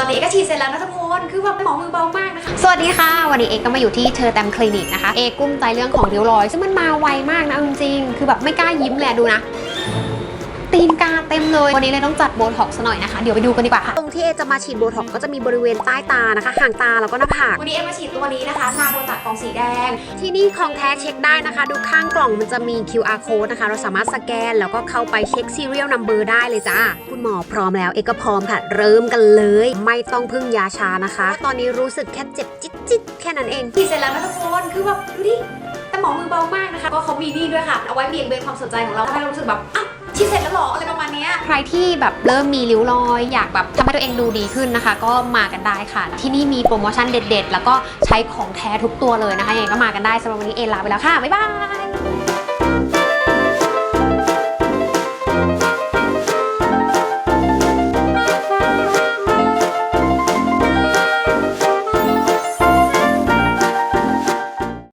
ตอนนี้เอกก็ฉีดเสร็จแล้วนะทุกคนคือแบบหมอมือเบามากนะคะสวัสดีค่ะ วันนี้เอกก็มาอยู่ที่เธอแตมคลินิกนะคะเอกกุ้มใจเรื่องของริ้วรอย ซึ่งมันมาไวมากนะจริงๆคือแบบไม่กล้ายิ้มเละดูนะ ตีนกาเต็มเลย วันนี้เลยต้องจัดโบท็อกซ์หน่อยนะคะ เดี๋ยวไปดูกันดีกว่าค่ะ ตรงที่เอจะมาฉีดโบท็อกซ์ก็จะมีบริเวณใต้ตานะคะ ห่างตาแล้วก็หน้าผาก วันนี้เอมาฉีดตัวนี้นะคะทาโบตัดกล่องสีแดง ที่นี่ของแท้เช็คได้นะคะ ดูข้างกล่องมันจะมี QR code นะคะ เราสามารถสแกนแล้วก็เข้าไปเช็ค serial number ได้เลยจ้า คุณหมอพร้อมแล้วเอกก็พร้อมค่ะ เริ่มกันเลย ไม่ต้องพึ่งยาชานะคะ ตอนนี้รู้สึกแค่เจ็บจิ๊ดจิ๊ดๆแค่นั้นเองฉีดเสร็จแล้วนะทุกคนคือแบบดูดิแต่หมอมือเบามากนะคะ ก็เขามีนี่ด้วยค่ะ เอาไว้เบี่ยงเบนความสนใจของเราทำให้เรารู้สึกแบบ ที่เสร็จแล้วหรออะไรประมาณเนี้ย ใครที่แบบเริ่มมีริ้วรอย อยากแบบทำให้ตัวเองดูดีขึ้นนะคะ ก็มากันได้ค่ะ ที่นี่มีโปรโมชั่นเด็ด ๆ แล้วก็ใช้ของแท้ทุกตัวเลยนะคะยังไงก็มากันได้สำหรับวันนี้เอลาไปแล้วค่ะบ๊ายบาย